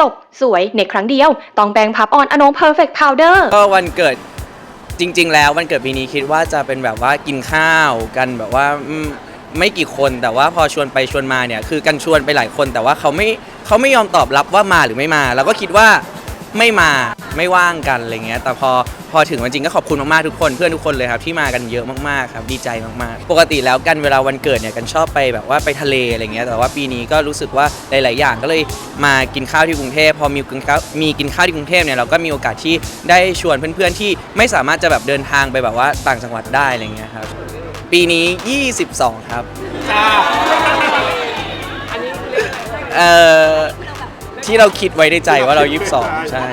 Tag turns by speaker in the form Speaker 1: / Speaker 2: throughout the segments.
Speaker 1: จบสวยในครั้งเดียว ต้องแบงพับออนอโนเพอร์เฟกต์พาวเดอร์
Speaker 2: ก็วันเกิดจริง ๆ แล้ววันเกิดปีนี้คิดว่าจะเป็นแบบว่ากินข้าวกันแบบว่าอืมไม่กี่คนแต่ว่าพอชวนไปชวนมาเนี่ยคือกันชวนไปหลายคนแต่ว่าเขาไม่เขาไม่ยอมตอบรับว่ามาหรือไม่มา เราก็คิดว่า ไม่มาไม่ว่างกันอะไรเงี้ยแต่พอพอถึงวันจริงก็ขอบคุณมากๆทุกคนเพื่อนทุกคนเลยครับที่มากันเยอะมากๆครับดีใจมากๆ ปกติแล้วกันเวลาวันเกิดเนี่ยกันชอบไปแบบว่าไปทะเลอะไรเงี้ยแต่ว่าปีนี้ก็รู้สึกว่าหลาย ๆ อย่างก็เลยมากินข้าวที่กรุงเทพพอมีกินข้าวมีกินข้าวที่กรุงเทพเนี่ยเราก็มีโอกาสที่ได้ชวนเพื่อนๆที่ไม่สามารถจะแบบเดินทางไปแบบว่าต่างจังหวัดได้อะไรเงี้ยครับปีนี้ 22 ครับเอ่อ ที่เราคิดไว้ในใจว่าเรา 22 ใช่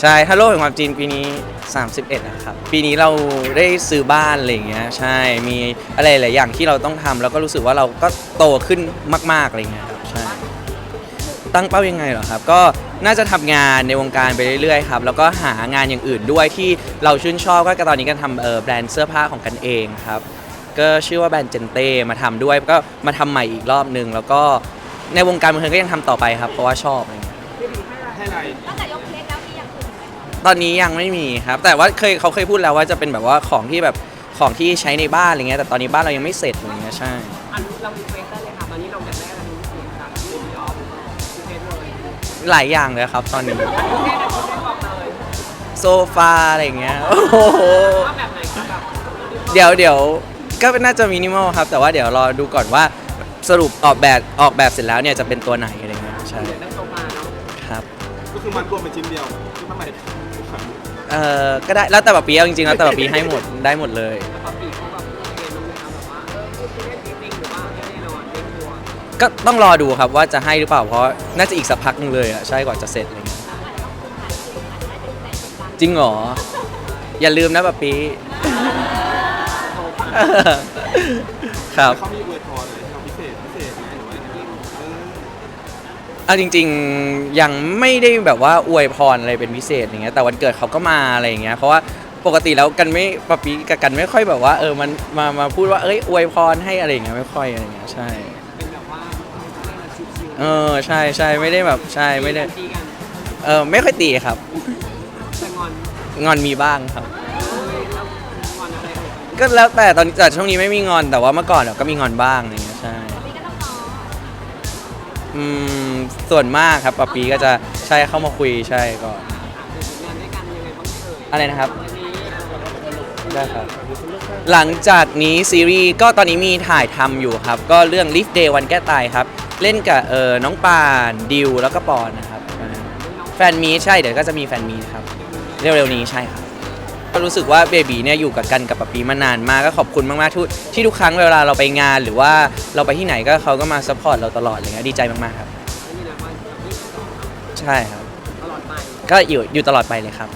Speaker 2: ใช่ถ้าโลกแห่งความจริงปีนี้ 31นะครับ ปีนี้เราได้ซื้อบ้านอะไรอย่างเงี้ย ใช่ มีอะไรหลายอย่างที่เราต้องทำแล้วก็รู้สึกว่าเราก็โตขึ้นมาก ๆ อะไรเงี้ยครับ ใช่ ตั้งเป้ายังไงเหรอครับ ก็น่าจะทำงานในวงการไปเรื่อยๆครับ แล้วก็หางานอย่างอื่นด้วยที่เราชื่นชอบ ก็ตอนนี้กันทำเอ่อแบรนด์เสื้อผ้าของกันเองครับ ก็ชื่อว่าแบรนด์เจนเต้มาทำด้วย ก็มาทำใหม่อีกรอบนึงแล้วก็ ในวงการบันเทิงก็ยังทำต่อไปครับ เพราะว่าชอบอะไรเงี้ย
Speaker 3: ให้อะไร
Speaker 2: ตอนนี้ยังไม่มีครับ แต่ว่าเคยเขาเคยพูดแล้วว่าจะเป็นแบบว่าของที่แบบของที่ใช้ในบ้านอะไรเงี้ยแต่ตอนนี้บ้านเรายังไม่เสร็จอะไรเงี้ยใช่
Speaker 3: อันเรารีเควสได้เลยค่ะ ตอนนี้เราอยากได้อะไรเป็นพิเศษค่ะที่มีออฟรีเควสเลย
Speaker 2: หลายอย่างเลยครับ ตอนนี้
Speaker 3: แค่ไหนคุณได้บอกเลย
Speaker 2: โซฟาอะไรเงี้ยโอ้โห
Speaker 3: ว่าแบบไหนคะแบบ
Speaker 2: เดี๋ยวเดี๋ยวก็น่าจะมินิมอลครับ แต่ว่าเดี๋ยวรอดูก่อนว่า สรุปออกแบบออกแบบเสร็จแล้วเนี่ยจะเป็นตัวไหนอะไรเงี้ยใช่
Speaker 3: ได้โซฟาเนาะ
Speaker 2: ครับ
Speaker 4: ก็คือมันรวมเป็นชิ้นเดียวที่มันใหม่
Speaker 2: เอ่อก็ได้แล้วแต่แบบปีเอาจริงๆแล้วแต่แบบปีให้หมดได้หมดเลย
Speaker 3: แล้วปกติเขาแบบเรียนรู้ไหมคะแบบว่าเออพูดเล่นจริงๆหรือว่าไม่แน่นอนเล่นตัว
Speaker 2: ก็ต้องรอดูครับว่าจะให้หรือเปล่าเพราะน่าจะอีกสักพักนึงเลยอะใช่กว่าจะเสร็จอะไรเงี้ยจริงเหรออย่าลืมนะแบบปีครับ
Speaker 4: เขามี เอา
Speaker 2: จริง ๆ ยังไม่ได้แบบว่าอวยพรอะไรเป็นพิเศษอย่างเงี้ยแต่วันเกิดเขาก็มาอะไรอย่างเงี้ยเพราะว่าปกติแล้วกันไม่ปะปีกับกันไม่ค่อยแบบว่าเออมันมามาพูดว่าเอ้ยอวยพรให้อะไรอย่างเงี้ยไม่ค่อยอะไรอย่างเงี้ยใช่
Speaker 3: เป็นแบบว่าชิวๆ
Speaker 2: เออใช่ใช่ไม่ได้แบบใช่ไม่ได้
Speaker 3: ตีกัน
Speaker 2: เออไม่ค่อยตีครับ
Speaker 3: แต่งอน
Speaker 2: งอนมีบ้างครับ
Speaker 3: เอ้ยแล้วงอนอะไรเอ่ย
Speaker 2: ก็แล้วแต่ตอนแต่ช่วงนี้ไม่มีงอนแต่ว่าเมื่อก่อนเนี่ยก็มีงอนบ้างอะไรอย่างเงี้ยใช่ อืมส่วนมากครับปะปีก็จะใช่เข้ามาคุยใช่ก่อน
Speaker 3: อะไร
Speaker 2: นะครับ ได้ครับ หลังจากนี้ซีรีส์ก็ตอนนี้มีถ่ายทำอยู่ครับ ก็เรื่อง Lift Day วันแก้ตายครับ เล่นกับเออน้องปานดิวแล้วก็ปอนนะครับ แฟนมีตใช่เดี๋ยวก็จะมีแฟนมีตครับ เร็วๆนี้ใช่ครับ รู้สึกว่าเบบีเนี่ยอยู่กับกันกับปะปีมานานมากก็ขอบคุณมากๆทุกที่ทุกครั้งเวลาเราไปงานหรือว่าเราไปที่ไหนก็เขาก็มาซัพพอร์ตเราตลอดอะไรเงี้ยดีใจมากๆครับ
Speaker 3: อันนี้นะว่าแบบยี่สิบสอง
Speaker 2: ใช่ครับ
Speaker 3: ตลอดไป
Speaker 2: ก็อยู่อยู่ตลอดไปเลยครับ